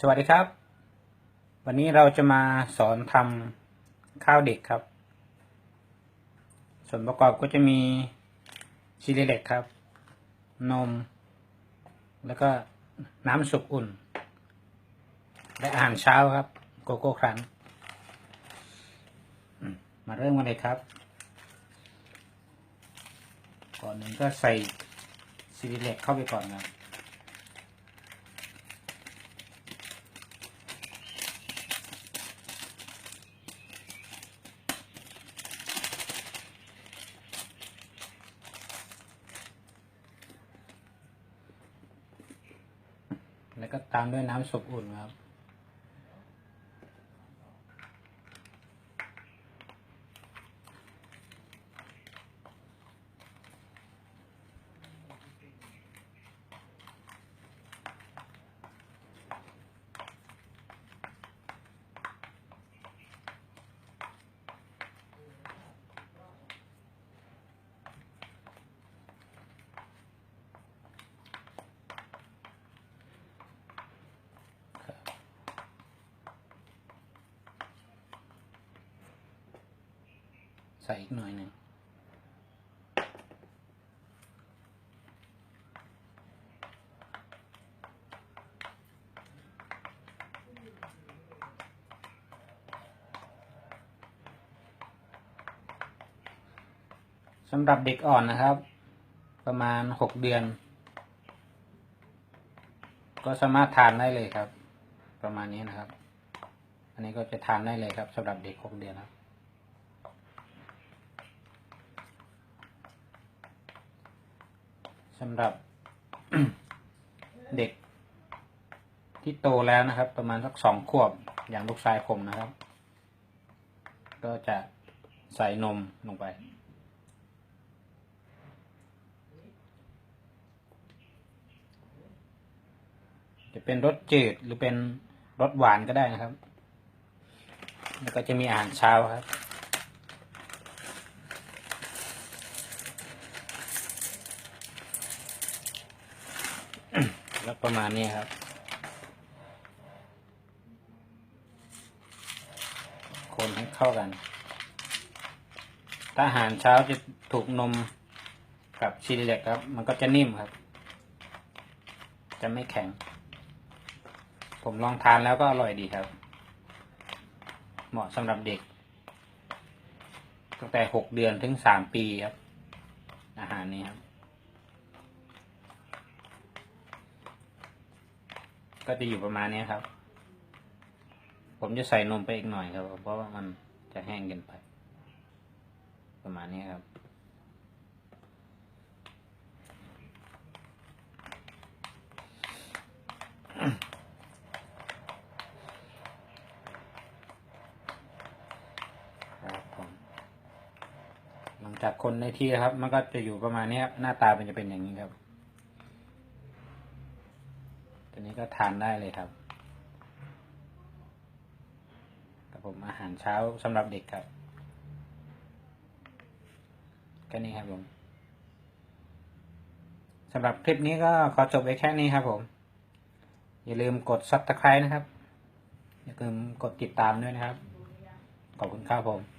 สวัสดีครับ วันนี้เราจะมาสอนทำข้าวเด็กครับ ส่วนประกอบก็จะมีซีเรียลเด็กครับ นม แล้วก็น้ำสุกอุ่น และอาหารเช้าครับ โกโก้ครันมมาเริ่มกันเลยครับ ก่อนหนึ่งก็ใส่ซีเรียลเด็กเข้าไปก่อนครับ แล้วก็ตามด้วยน้ำสุกอุ่นครับ ใส่อีกหน่อยหนึ่งสำหรับเด็กอ่อนนะครับ ประมาณหกเดือน ก็สามารถทานได้เลยครับ ประมาณนี้นะครับ อันนี้ก็จะทานได้เลยครับสำหรับเด็กหกเดือนครับ สำหรับเด็กที่โตแล้วนะครับ ประมาณสักสองขวบอย่างลูกชายผมนะครับ ก็จะใส่นมลงไป จะเป็นรสจืดหรือเป็นรสหวานก็ได้นะครับ แล้วก็จะมีอาหารเช้าครับ แล้วประมาณนี้ครับคนให้เข้ากัน ถ้าอาหารเช้าจะถูกนมกับชีสเล็กครับ มันก็จะนิ่มครับ จะไม่แข็ง ผมลองทานแล้วก็อร่อยดีครับ เหมาะสำหรับเด็ก ตั้งแต่หกเดือนถึงสามปีครับ อาหารนี้ครับ ก็จะอยู่ประมาณนี้ครับ ผมจะใส่นมไปอีกหน่อยครับ เพราะว่ามันจะแห้งเกินไป ประมาณนี้ครับ ครับผมหลังจากคนในที่ครับ มันก็จะอยู่ประมาณนี้ครับ หน้าตามันจะเป็นอย่างนี้ครับ ตัวนี้ก็ทานได้เลยครับกับผมอาหารเช้าสำหรับเด็กครับแค่นี้ครับผมสำหรับคลิปนี้ก็ขอจบไว้แค่นี้ครับผม อย่าลืมกด subscribe นะครับ อย่าลืมกดติดตามด้วยนะครับ ขอบคุณครับผม